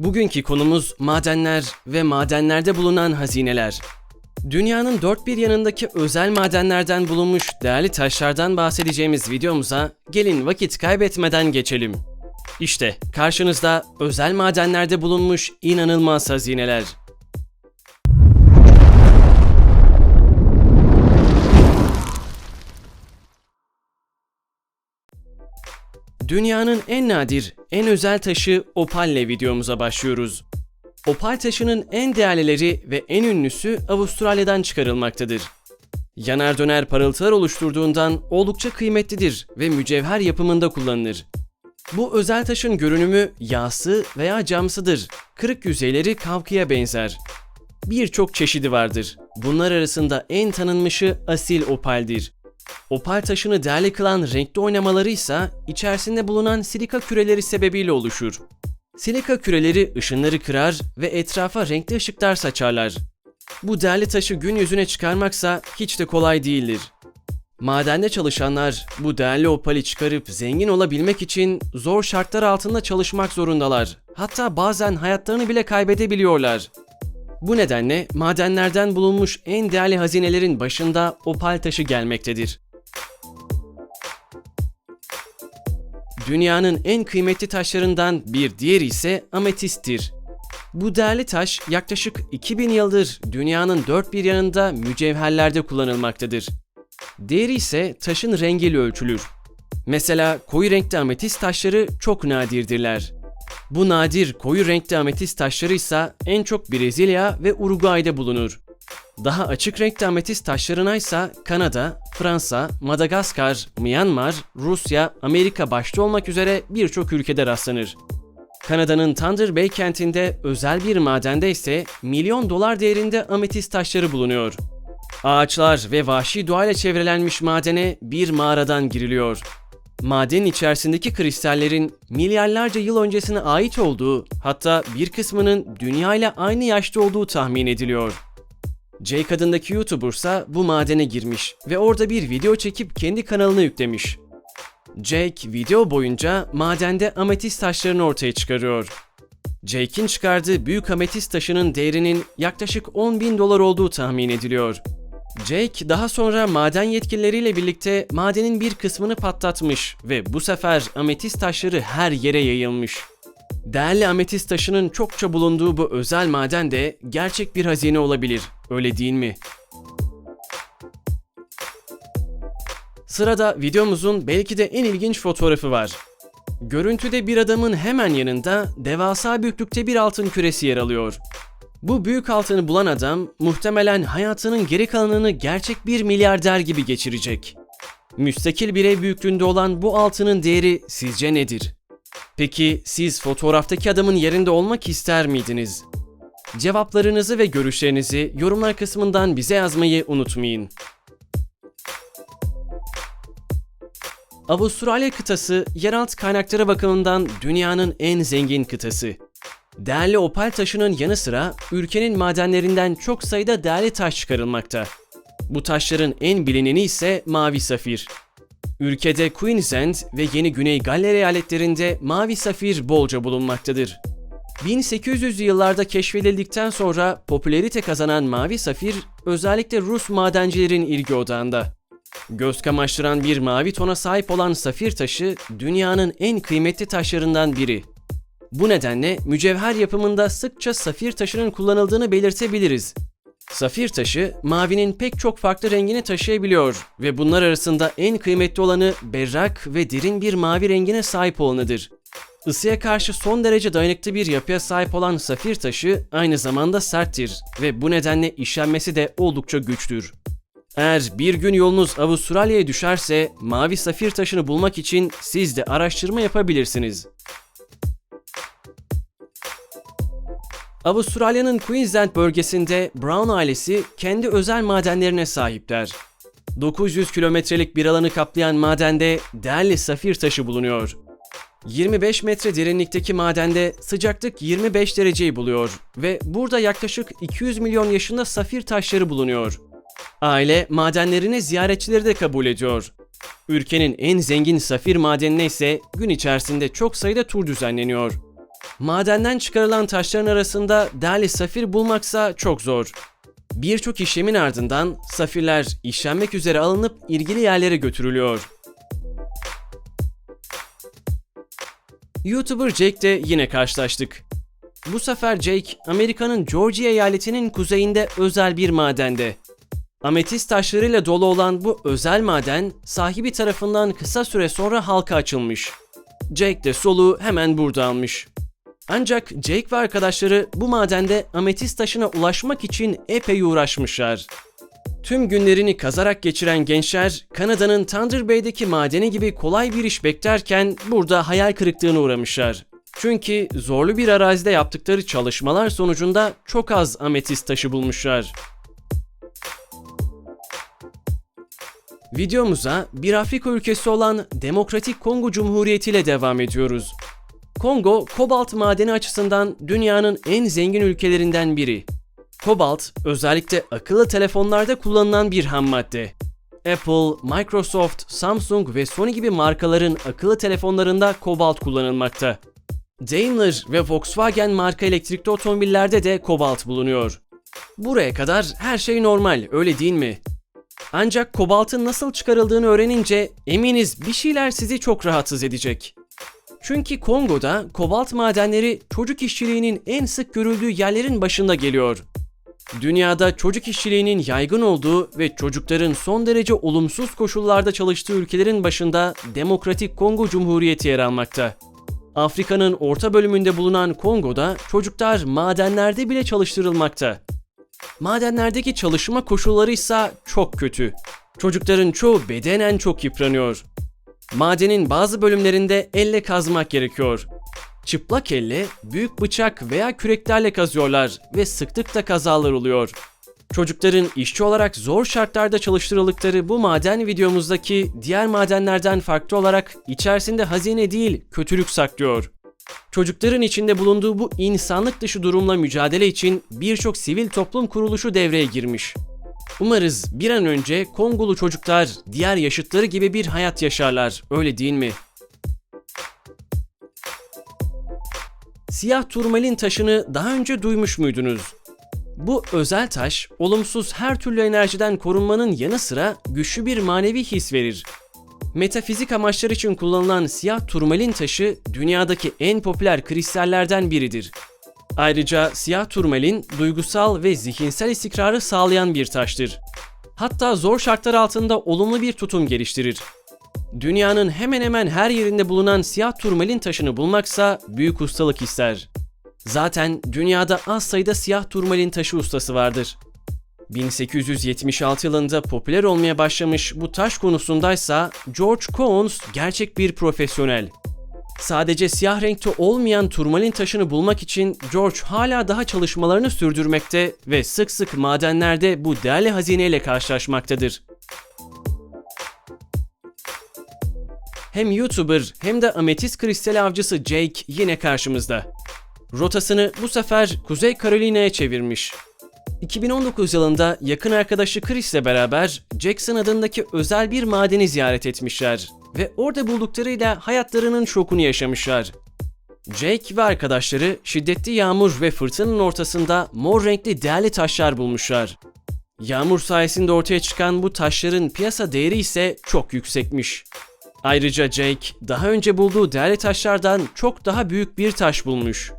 Bugünkü konumuz madenler ve madenlerde bulunan hazineler. Dünyanın dört bir yanındaki özel madenlerden bulunmuş değerli taşlardan bahsedeceğimiz videomuza gelin vakit kaybetmeden geçelim. İşte karşınızda özel madenlerde bulunmuş inanılmaz hazineler. Dünyanın en nadir, en özel taşı opalle videomuza başlıyoruz. Opal taşının en değerlileri ve en ünlüsü Avustralya'dan çıkarılmaktadır. Yanar döner parıltılar oluşturduğundan oldukça kıymetlidir ve mücevher yapımında kullanılır. Bu özel taşın görünümü yağsı veya camsıdır. Kırık yüzeyleri kavkıya benzer. Birçok çeşidi vardır. Bunlar arasında en tanınmışı asil opaldir. Opal taşını değerli kılan renkli oynamaları ise içerisinde bulunan silika küreleri sebebiyle oluşur. Silika küreleri ışınları kırar ve etrafa renkli ışıklar saçarlar. Bu değerli taşı gün yüzüne çıkarmaksa hiç de kolay değildir. Madende çalışanlar bu değerli opali çıkarıp zengin olabilmek için zor şartlar altında çalışmak zorundalar. Hatta bazen hayatlarını bile kaybedebiliyorlar. Bu nedenle madenlerden bulunmuş en değerli hazinelerin başında opal taşı gelmektedir. Dünyanın en kıymetli taşlarından bir diğeri ise ametisttir. Bu değerli taş yaklaşık 2000 yıldır dünyanın dört bir yanında mücevherlerde kullanılmaktadır. Değeri ise taşın rengiyle ölçülür. Mesela koyu renkli ametist taşları çok nadirdirler. Bu nadir koyu renkli ametist taşları ise en çok Brezilya ve Uruguay'da bulunur. Daha açık renkli ametist taşlarına ise Kanada, Fransa, Madagaskar, Myanmar, Rusya, Amerika başta olmak üzere birçok ülkede rastlanır. Kanada'nın Thunder Bay kentinde özel bir madende ise milyon dolar değerinde ametist taşları bulunuyor. Ağaçlar ve vahşi doğayla çevrelenmiş madene bir mağaradan giriliyor. Madenin içerisindeki kristallerin milyarlarca yıl öncesine ait olduğu, hatta bir kısmının dünya ile aynı yaşta olduğu tahmin ediliyor. Jake adındaki YouTuber ise bu madene girmiş ve orada bir video çekip kendi kanalına yüklemiş. Jake video boyunca madende ametist taşlarını ortaya çıkarıyor. Jake'in çıkardığı büyük ametist taşının değerinin yaklaşık 10 bin dolar olduğu tahmin ediliyor. Jake daha sonra maden yetkilileriyle birlikte madenin bir kısmını patlatmış ve bu sefer ametist taşları her yere yayılmış. Değerli ametist taşının çokça bulunduğu bu özel maden de gerçek bir hazine olabilir. Öyle değil mi? Sırada videomuzun belki de en ilginç fotoğrafı var. Görüntüde bir adamın hemen yanında devasa büyüklükte bir altın küresi yer alıyor. Bu büyük altını bulan adam muhtemelen hayatının geri kalanını gerçek bir milyarder gibi geçirecek. Müstakil bir ev büyüklüğünde olan bu altının değeri sizce nedir? Peki siz fotoğraftaki adamın yerinde olmak ister miydiniz? Cevaplarınızı ve görüşlerinizi yorumlar kısmından bize yazmayı unutmayın. Avustralya kıtası yeraltı kaynakları bakımından dünyanın en zengin kıtası. Değerli opal taşının yanı sıra ülkenin madenlerinden çok sayıda değerli taş çıkarılmakta. Bu taşların en bilineni ise mavi safir. Ülkede Queensland ve Yeni Güney Galler eyaletlerinde mavi safir bolca bulunmaktadır. 1800'lü yıllarda keşfedildikten sonra popülerite kazanan mavi safir özellikle Rus madencilerin ilgi odağında. Göz kamaştıran bir mavi tona sahip olan safir taşı dünyanın en kıymetli taşlarından biri. Bu nedenle mücevher yapımında sıkça safir taşının kullanıldığını belirtebiliriz. Safir taşı mavinin pek çok farklı rengini taşıyabiliyor ve bunlar arasında en kıymetli olanı berrak ve derin bir mavi rengine sahip olanıdır. Isıya karşı son derece dayanıklı bir yapıya sahip olan safir taşı aynı zamanda serttir ve bu nedenle işlenmesi de oldukça güçtür. Eğer bir gün yolunuz Avustralya'ya düşerse mavi safir taşını bulmak için siz de araştırma yapabilirsiniz. Avustralya'nın Queensland bölgesinde Brown ailesi kendi özel madenlerine sahipler. 900 kilometrelik bir alanı kaplayan madende değerli safir taşı bulunuyor. 25 metre derinlikteki madende sıcaklık 25 dereceyi buluyor ve burada yaklaşık 200 milyon yaşında safir taşları bulunuyor. Aile madenlerine ziyaretçileri de kabul ediyor. Ülkenin en zengin safir madenine ise gün içerisinde çok sayıda tur düzenleniyor. Madenden çıkarılan taşların arasında değerli safir bulmaksa çok zor. Birçok işlemin ardından safirler işlenmek üzere alınıp ilgili yerlere götürülüyor. YouTuber Jake'de yine karşılaştık. Bu sefer Jake, Amerika'nın Georgia eyaletinin kuzeyinde özel bir madende. Ametist taşlarıyla dolu olan bu özel maden sahibi tarafından kısa süre sonra halka açılmış. Jake de soluğu hemen burada almış. Ancak Jake ve arkadaşları bu madende ametist taşına ulaşmak için epey uğraşmışlar. Tüm günlerini kazarak geçiren gençler Kanada'nın Thunder Bay'deki madeni gibi kolay bir iş beklerken burada hayal kırıklığına uğramışlar. Çünkü zorlu bir arazide yaptıkları çalışmalar sonucunda çok az ametist taşı bulmuşlar. Videomuza bir Afrika ülkesi olan Demokratik Kongo Cumhuriyeti ile devam ediyoruz. Kongo, kobalt madeni açısından dünyanın en zengin ülkelerinden biri. Kobalt, özellikle akıllı telefonlarda kullanılan bir ham madde. Apple, Microsoft, Samsung ve Sony gibi markaların akıllı telefonlarında kobalt kullanılmakta. Daimler ve Volkswagen marka elektrikli otomobillerde de kobalt bulunuyor. Buraya kadar her şey normal, öyle değil mi? Ancak kobaltın nasıl çıkarıldığını öğrenince eminiz bir şeyler sizi çok rahatsız edecek. Çünkü Kongo'da kobalt madenleri çocuk işçiliğinin en sık görüldüğü yerlerin başında geliyor. Dünyada çocuk işçiliğinin yaygın olduğu ve çocukların son derece olumsuz koşullarda çalıştığı ülkelerin başında Demokratik Kongo Cumhuriyeti yer almakta. Afrika'nın orta bölümünde bulunan Kongo'da çocuklar madenlerde bile çalıştırılmakta. Madenlerdeki çalışma koşulları ise çok kötü. Çocukların çoğu bedenen çok yıpranıyor. Madenin bazı bölümlerinde elle kazmak gerekiyor. Çıplak elle, büyük bıçak veya küreklerle kazıyorlar ve sıklıkla kazalar oluyor. Çocukların işçi olarak zor şartlarda çalıştırıldıkları bu maden videomuzdaki diğer madenlerden farklı olarak içerisinde hazine değil kötülük saklıyor. Çocukların içinde bulunduğu bu insanlık dışı durumla mücadele için birçok sivil toplum kuruluşu devreye girmiş. Umarız bir an önce Kongolu çocuklar diğer yaşıtları gibi bir hayat yaşarlar, öyle değil mi? Siyah turmalin taşını daha önce duymuş muydunuz? Bu özel taş, olumsuz her türlü enerjiden korunmanın yanı sıra güçlü bir manevi his verir. Metafizik amaçlar için kullanılan siyah turmalin taşı dünyadaki en popüler kristallerden biridir. Ayrıca siyah turmalin duygusal ve zihinsel istikrarı sağlayan bir taştır. Hatta zor şartlar altında olumlu bir tutum geliştirir. Dünyanın hemen hemen her yerinde bulunan siyah turmalin taşını bulmaksa büyük ustalık ister. Zaten dünyada az sayıda siyah turmalin taşı ustası vardır. 1876 yılında popüler olmaya başlamış bu taş konusundaysa George Coons gerçek bir profesyonel. Sadece siyah renkte olmayan turmalin taşını bulmak için George hala daha çalışmalarını sürdürmekte ve sık sık madenlerde bu değerli hazineyle karşılaşmaktadır. Hem YouTuber hem de ametist kristal avcısı Jake yine karşımızda. Rotasını bu sefer Kuzey Carolina'ya çevirmiş. 2019 yılında yakın arkadaşı Chris ile beraber Jackson adındaki özel bir madeni ziyaret etmişler ve orada bulduklarıyla hayatlarının şokunu yaşamışlar. Jake ve arkadaşları şiddetli yağmur ve fırtınanın ortasında mor renkli değerli taşlar bulmuşlar. Yağmur sayesinde ortaya çıkan bu taşların piyasa değeri ise çok yüksekmiş. Ayrıca Jake daha önce bulduğu değerli taşlardan çok daha büyük bir taş bulmuş.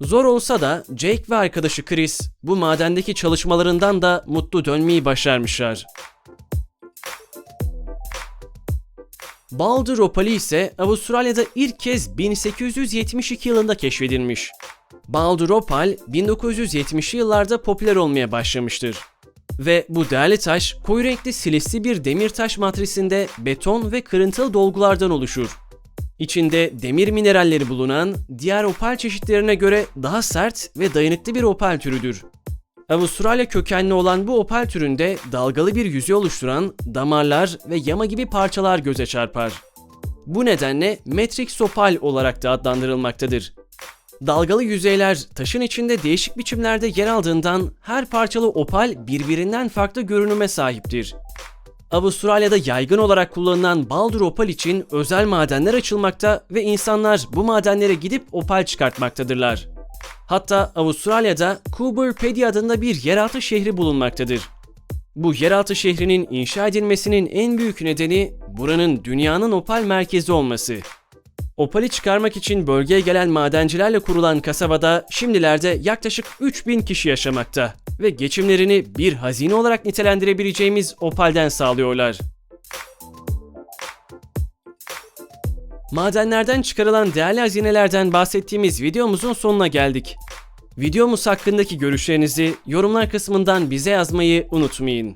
Zor olsa da Jake ve arkadaşı Chris bu madendeki çalışmalarından da mutlu dönmeyi başarmışlar. Baldur opali ise Avustralya'da ilk kez 1872 yılında keşfedilmiş. Baldur opal 1970'li yıllarda popüler olmaya başlamıştır. Ve bu değerli taş koyu renkli silisli bir demir taş matrisinde beton ve kırıntılı dolgulardan oluşur. İçinde demir mineralleri bulunan diğer opal çeşitlerine göre daha sert ve dayanıklı bir opal türüdür. Avustralya kökenli olan bu opal türünde dalgalı bir yüzey oluşturan damarlar ve yama gibi parçalar göze çarpar. Bu nedenle Matrix opal olarak da adlandırılmaktadır. Dalgalı yüzeyler taşın içinde değişik biçimlerde yer aldığından her parçalı opal birbirinden farklı görünüme sahiptir. Avustralya'da yaygın olarak kullanılan Baldur opal için özel madenler açılmakta ve insanlar bu madenlere gidip opal çıkartmaktadırlar. Hatta Avustralya'da Coober Pedy adında bir yeraltı şehri bulunmaktadır. Bu yeraltı şehrinin inşa edilmesinin en büyük nedeni buranın dünyanın opal merkezi olması. Opali çıkarmak için bölgeye gelen madencilerle kurulan kasabada şimdilerde yaklaşık 3000 kişi yaşamakta ve geçimlerini bir hazine olarak nitelendirebileceğimiz opalden sağlıyorlar. Madenlerden çıkarılan değerli hazinelerden bahsettiğimiz videomuzun sonuna geldik. Videomuz hakkındaki görüşlerinizi yorumlar kısmından bize yazmayı unutmayın.